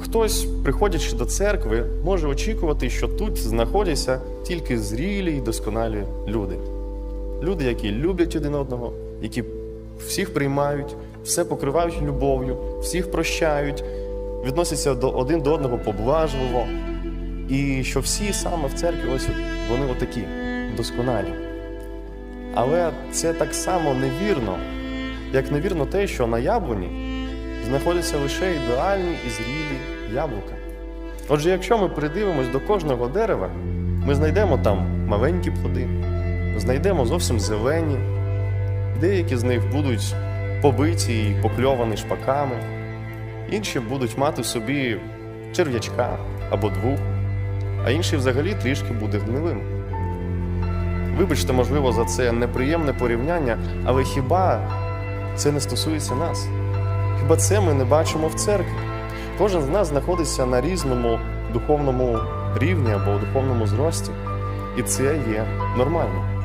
Хтось, приходячи до церкви, може очікувати, що тут знаходяться тільки зрілі й досконалі люди. Люди, які люблять один одного, які всіх приймають, все покривають любов'ю, всіх прощають, відносяться до один до одного поблажливо. І що всі саме в церкві, ось вони отакі досконалі. Але це так само невірно, як невірно те, що на яблуні знаходяться лише ідеальні і зрілі яблука. Отже, якщо ми придивимось до кожного дерева, ми знайдемо там маленькі плоди, знайдемо зовсім зелені, деякі з них будуть побиті і покльовані шпаками, інші будуть мати в собі черв'ячка або двох, а інший взагалі трішки буде гнилим. Вибачте, можливо, за це неприємне порівняння, але хіба це не стосується нас? Хіба це ми не бачимо в церкві? Кожен з нас знаходиться на різному духовному рівні або у духовному зрості, і це є нормально.